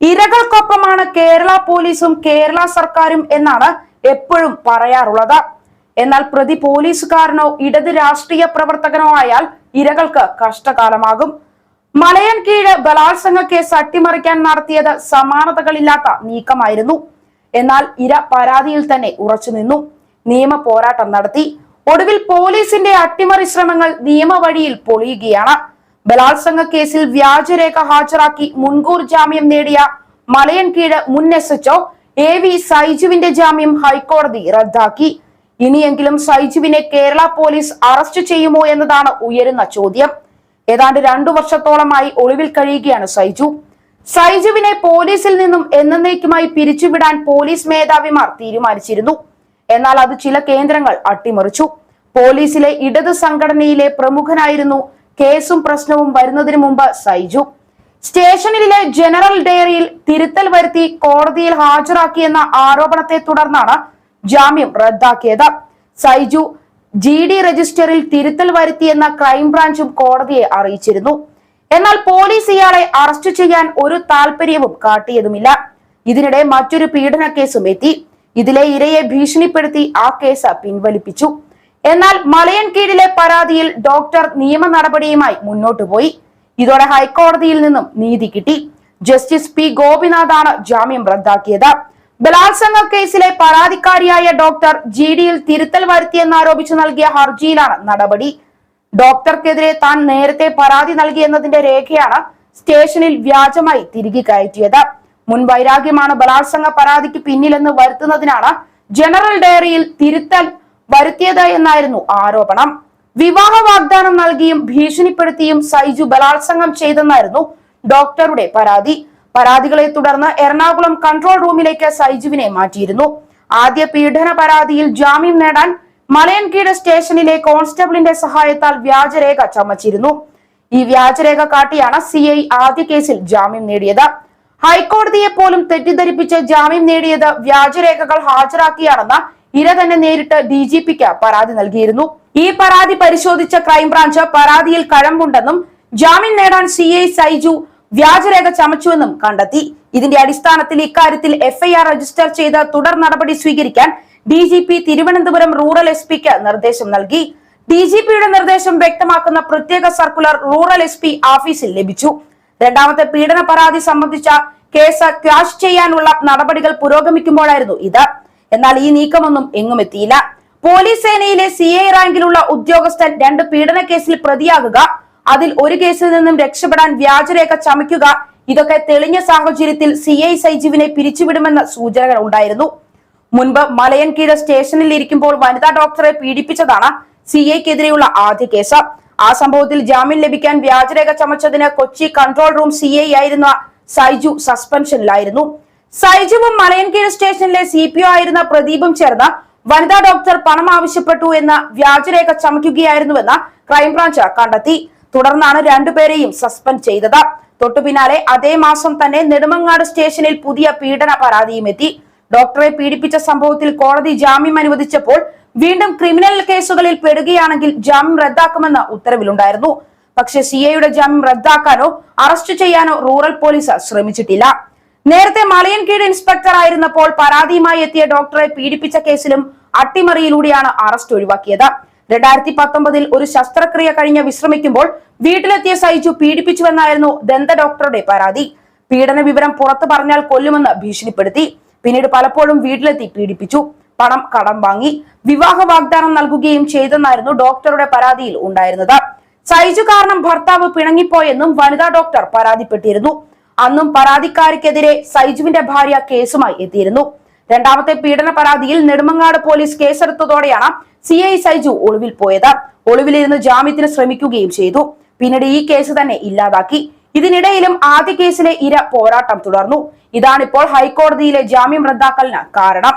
ഇരകൾക്കൊപ്പമാണ് കേരള പോലീസും കേരള സർക്കാരും എന്നാണ് എപ്പോഴും പറയാറുള്ളത്. എന്നാൽ പ്രതി പോലീസുകാരനോ ഇടത് രാഷ്ട്രീയ പ്രവർത്തകനോ ആയാൽ ഇരകൾക്ക് കഷ്ടകാലമാകും. മലയൻ കീഴ് ബലാത്സംഗ കേസ് അട്ടിമറിക്കാൻ നടത്തിയത് സമാനതകളില്ലാത്ത നീക്കമായിരുന്നു. എന്നാൽ ഇര പരാതിയിൽ തന്നെ ഉറച്ചു നിന്നു. നിയമ പോരാട്ടം നടത്തി. ഒടുവിൽ പോലീസിന്റെ അട്ടിമറി ശ്രമങ്ങൾ നിയമവഴിയിൽ പൊളിയുകയാണ്. ബലാത്സംഗ കേസിൽ വ്യാജരേഖ ഹാജരാക്കി മുൻകൂർ ജാമ്യം നേടിയ മലയൻ കീഴ് മുൻ എസ് എച്ച്ഒ എ വി സൈജുവിന്റെ ജാമ്യം ഹൈക്കോടതി റദ്ദാക്കി. ഇനിയെങ്കിലും സൈജുവിനെ കേരള പോലീസ് അറസ്റ്റ് ചെയ്യുമോ എന്നതാണ് ഉയരുന്ന ചോദ്യം. ഏതാണ്ട് രണ്ടു വർഷത്തോളമായി ഒളിവിൽ കഴിയുകയാണ് സൈജു. സൈജുവിനെ പോലീസിൽ നിന്നും എന്നേക്കുമായി പിരിച്ചുവിടാൻ പോലീസ് മേധാവിമാർ തീരുമാനിച്ചിരുന്നു. എന്നാൽ അത് ചില കേന്ദ്രങ്ങൾ അട്ടിമറിച്ചു. പോലീസിലെ ഇടത് സംഘടനയിലെ പ്രമുഖനായിരുന്നു കേസും പ്രശ്നവും വരുന്നതിന് മുമ്പ് സൈജു. സ്റ്റേഷനിലെ ജനറൽ ഡയറിയിൽ തിരുത്തൽ വരുത്തി കോടതിയിൽ ഹാജരാക്കിയെന്ന ആരോപണത്തെ തുടർന്നാണ് ജാമ്യം റദ്ദാക്കിയത്. സൈജു ജി ഡി രജിസ്റ്ററിൽ തിരുത്തൽ വരുത്തിയെന്ന ക്രൈംബ്രാഞ്ചും കോടതിയെ അറിയിച്ചിരുന്നു. എന്നാൽ പോലീസ് ഇയാളെ അറസ്റ്റ് ചെയ്യാൻ ഒരു താല്പര്യവും കാട്ടിയതുമില്ല. ഇതിനിടെ മറ്റൊരു പീഡന കേസും എത്തി. ഇതിലെ ഇരയെ ഭീഷണിപ്പെടുത്തി ആ കേസ് പിൻവലിപ്പിച്ചു. എന്നാൽ മലയൻ കീഴിലെ പരാതിയിൽ ഡോക്ടർ നിയമ നടപടിയുമായി മുന്നോട്ടു പോയി. ഇതോടെ ഹൈക്കോടതിയിൽ നിന്നും നീതി കിട്ടി. ജസ്റ്റിസ് പി ഗോപിനാഥാണ് ജാമ്യം റദ്ദാക്കിയത്. ബലാത്സംഗ കേസിലെ പരാതിക്കാരിയായ ഡോക്ടർ ജി ഡിയിൽ തിരുത്തൽ വരുത്തിയെന്നാരോപിച്ച് നൽകിയ ഹർജിയിലാണ് നടപടി. ഡോക്ടർക്കെതിരെ താൻ നേരത്തെ പരാതി നൽകിയെന്നതിന്റെ രേഖയാണ് സ്റ്റേഷനിൽ വ്യാജമായി തിരികെ കയറ്റിയത്. മുൻ വൈരാഗ്യമാണ് ബലാത്സംഗ പരാതിക്ക് പിന്നിലെന്ന് വരുത്തുന്നതിനാണ് ജനറൽ ഡയറിയിൽ തിരുത്തൽ വരുത്തിയത് എന്നായിരുന്നു ആരോപണം. വിവാഹ വാഗ്ദാനം നൽകിയും ഭീഷണിപ്പെടുത്തിയും സൈജു ബലാത്സംഗം ചെയ്തെന്നായിരുന്നു ഡോക്ടറുടെ പരാതി. പരാതികളെ തുടർന്ന് എറണാകുളം കൺട്രോൾ റൂമിലേക്ക് സൈജുവിനെ മാറ്റിയിരുന്നു. ആദ്യ പീഡന പരാതിയിൽ ജാമ്യം നേടാൻ മലയൻകീട് സ്റ്റേഷനിലെ കോൺസ്റ്റബിളിന്റെ സഹായത്താൽ വ്യാജരേഖ ചമച്ചിരുന്നു. ഈ വ്യാജരേഖ കാട്ടിയാണ് സി ഐ ആദ്യ കേസിൽ ജാമ്യം നേടിയത്. ഹൈക്കോടതിയെ പോലും തെറ്റിദ്ധരിപ്പിച്ച് ജാമ്യം നേടിയത് വ്യാജരേഖകൾ ഹാജരാക്കിയാണെന്ന് ഇര തന്നെ നേരിട്ട് ഡി ജി പിക്ക് പരാതി നൽകിയിരുന്നു. ഈ പരാതി പരിശോധിച്ച ക്രൈംബ്രാഞ്ച് പരാതിയിൽ കഴമ്പുണ്ടെന്നും ജാമ്യം നേടാൻ സി ഐ സൈജു വ്യാജരേഖ ചമച്ചുവെന്നും കണ്ടെത്തി. ഇതിന്റെ അടിസ്ഥാനത്തിൽ ഇക്കാര്യത്തിൽ എഫ്ഐആർ രജിസ്റ്റർ ചെയ്ത് തുടർ നടപടി സ്വീകരിക്കാൻ D G P Thiruvananthapuram rural S പിക്ക് നിർദ്ദേശം നൽകി. ഡി ജി പിയുടെ നിർദ്ദേശം വ്യക്തമാക്കുന്ന പ്രത്യേക സർക്കുലർ റൂറൽ എസ് പി ഓഫീസിൽ ലഭിച്ചു. രണ്ടാമത്തെ പീഡന പരാതി സംബന്ധിച്ച കേസ് ക്യാഷ് ചെയ്യാനുള്ള നടപടികൾ പുരോഗമിക്കുമ്പോഴായിരുന്നു ഇത്. എന്നാൽ ഈ നീക്കമൊന്നും എങ്ങും എത്തിയില്ല. പോലീസ് സേനയിലെ സി ഐ റാങ്കിലുള്ള ഉദ്യോഗസ്ഥൻ രണ്ട് പീഡന കേസിൽ പ്രതിയാകുക അതിൽ ഒരു കേസിൽ നിന്നും രക്ഷപ്പെടാൻ വ്യാജരേഖ ചമയ്ക്കുക ഇതൊക്കെ തെളിഞ്ഞ സാഹചര്യത്തിൽ സി ഐ സൈജീവിനെ പിരിച്ചുവിടുമെന്ന സൂചനകൾ ഉണ്ടായിരുന്നു. മുൻപ് മലയൻകീഴ് സ്റ്റേഷനിൽ ഇരിക്കുമ്പോൾ വനിതാ ഡോക്ടറെ പീഡിപ്പിച്ചതാണ് സി ഐക്കെതിരെയുള്ള ആദ്യ കേസ്. ആ സംഭവത്തിൽ ജാമ്യം ലഭിക്കാൻ വ്യാജരേഖ ചമച്ചതിന് കൊച്ചി കൺട്രോൾ റൂം സി ആയിരുന്ന സൈജു സസ്പെൻഷനിലായിരുന്നു. സൈജുവും മലയൻകീഴ് സ്റ്റേഷനിലെ സി പി ഒ ആയിരുന്ന പ്രദീപും ചേർന്ന് വനിതാ ഡോക്ടർ പണം ആവശ്യപ്പെട്ടു എന്ന വ്യാജരേഖ ചമയ്ക്കുകയായിരുന്നുവെന്ന് ക്രൈംബ്രാഞ്ച് കണ്ടെത്തി. തുടർന്നാണ് രണ്ടുപേരെയും സസ്പെൻഡ് ചെയ്തത്. തൊട്ടു പിന്നാലെ അതേ മാസം തന്നെ നെടുമങ്ങാട് സ്റ്റേഷനിൽ പുതിയ പീഡന പരാതിയും എത്തി. ഡോക്ടറെ പീഡിപ്പിച്ച സംഭവത്തിൽ കോടതി ജാമ്യം അനുവദിച്ചപ്പോൾ വീണ്ടും ക്രിമിനൽ കേസുകളിൽ പെടുകയാണെങ്കിൽ ജാമ്യം റദ്ദാക്കുമെന്ന് ഉത്തരവിലുണ്ടായിരുന്നു. പക്ഷേ സി ഐയുടെ ജാമ്യം റദ്ദാക്കാനോ അറസ്റ്റ് ചെയ്യാനോ റൂറൽ പോലീസ് ശ്രമിച്ചിട്ടില്ല. നേരത്തെ മലയൻകീഴ് ഇൻസ്പെക്ടർ ആയിരുന്നപ്പോൾ പരാതിയുമായി എത്തിയ ഡോക്ടറെ പീഡിപ്പിച്ച കേസിലും അട്ടിമറിയിലൂടെയാണ് അറസ്റ്റ് ഒഴിവാക്കിയത്. രണ്ടായിരത്തി പത്തൊമ്പതിൽ ഒരു ശസ്ത്രക്രിയ കഴിഞ്ഞ് വിശ്രമിക്കുമ്പോൾ വീട്ടിലെത്തിയ സൈജു പീഡിപ്പിച്ചുവെന്നായിരുന്നു ദന്ത ഡോക്ടറുടെ പരാതി. പീഡന വിവരം പുറത്തു പറഞ്ഞാൽ കൊല്ലുമെന്ന് ഭീഷണിപ്പെടുത്തി. പിന്നീട് പലപ്പോഴും വീട്ടിലെത്തി പീഡിപ്പിച്ചു. പണം കടം വാങ്ങി. വിവാഹ വാഗ്ദാനം നൽകുകയും ചെയ്തെന്നായിരുന്നു ഡോക്ടറുടെ പരാതിയിൽ ഉണ്ടായിരുന്നത്. സൈജു കാരണം ഭർത്താവ് പിണങ്ങിപ്പോയെന്നും വനിതാ ഡോക്ടർ പരാതിപ്പെട്ടിരുന്നു. അന്നും പരാതിക്കാരിക്കെതിരെ സൈജുവിന്റെ ഭാര്യ കേസുമായി എത്തിയിരുന്നു. രണ്ടാമത്തെ പീഡന പരാതിയിൽ നെടുമങ്ങാട് പോലീസ് കേസെടുത്തതോടെയാണ് സി ഐ സൈജു ഒളിവിൽ പോയത്. ഒളിവിലിരുന്ന് ജാമ്യത്തിന് ശ്രമിക്കുകയും ചെയ്തു. പിന്നീട് ഈ കേസ് തന്നെ ഇല്ലാതാക്കി. ഇതിനിടയിലും ആദ്യ കേസിലെ ഇര പോരാട്ടം തുടർന്നു. ഇതാണിപ്പോൾ ഹൈക്കോടതിയിലെ ജാമ്യം റദ്ദാക്കലിന് കാരണം.